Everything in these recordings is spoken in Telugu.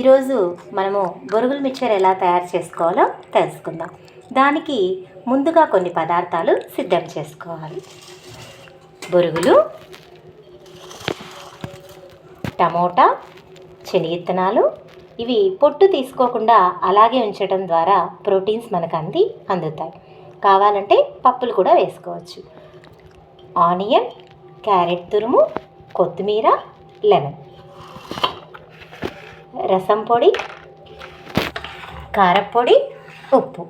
ఈరోజు మనము బొరుగుల మిక్చర్ ఎలా తయారు చేసుకోవాలో తెలుసుకుందాం. దానికి ముందుగా కొన్ని పదార్థాలు సిద్ధం చేసుకోవాలి. బొరుగులు టమోటా శనగిత్తనాలు ఇవి పొట్టు తీసుకోకుండా అలాగే ఉంచడం ద్వారా ప్రోటీన్స్ మనకు అంది అందుతాయి. కావాలంటే పప్పులు కూడా వేసుకోవచ్చు. ఆనియన్ క్యారెట్ తురుము కొత్తిమీర లెమన్. రసం పొడి కారపొడి ఉప్పు.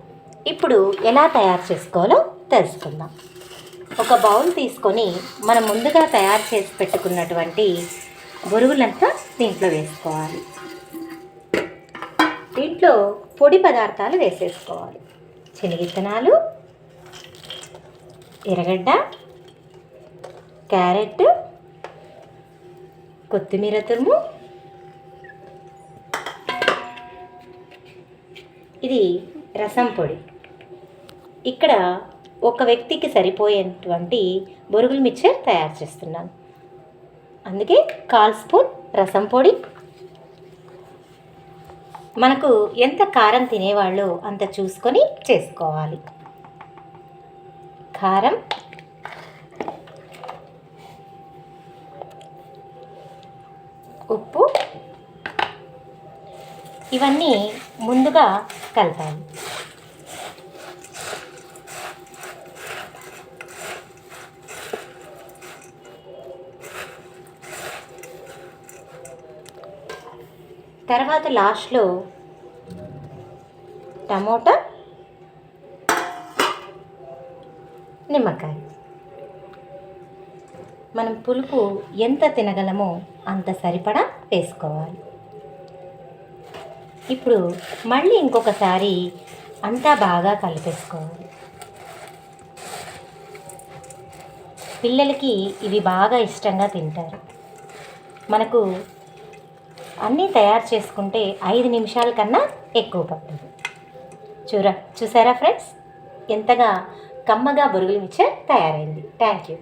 ఇప్పుడు ఎలా తయారు చేసుకోవాలో తెలుసుకుందాం. ఒక బౌల్ తీసుకొని మనం ముందుగా తయారు చేసి పెట్టుకున్నటువంటి బొరుగులంతా దీంట్లో వేసుకోవాలి. దీంట్లో పొడి పదార్థాలు వేసేసుకోవాలి. శనగిత్తనాలు ఎర్రగడ్డ క్యారెట్ కొత్తిమీర తురుము ఇది రసం పొడి. ఇక్కడ ఒక వ్యక్తికి సరిపోయేటువంటి బొరుగుల మిక్చర్ తయారు చేస్తున్నాను. అందుకే కాల్ స్పూన్ రసం పొడి. మనకు ఎంత కారం తినేవాళ్ళు అంత చూసుకొని చేసుకోవాలి. కారం. ఉప్పు. ఇవన్నీ ముందుగా కలపాలి. తర్వాత లాస్ట్లో టమోటా నిమ్మకాయ. మనం పులుపు ఎంత తినగలమో అంత సరిపడా వేసుకోవాలి. ఇప్పుడు మళ్ళీ ఇంకొకసారి అంతా బాగా కలిపేసుకోవాలి. పిల్లలకి ఇవి బాగా ఇష్టంగా తింటారు. మనకు అన్నీ తయారు చేసుకుంటే ఐదు నిమిషాల కన్నా ఎక్కువ పడుతుంది. చూరా చూసారా ఫ్రెండ్స్? ఎంతగా కమ్మగా బొరుగులు మిక్చర్ తయారైంది. Thank you.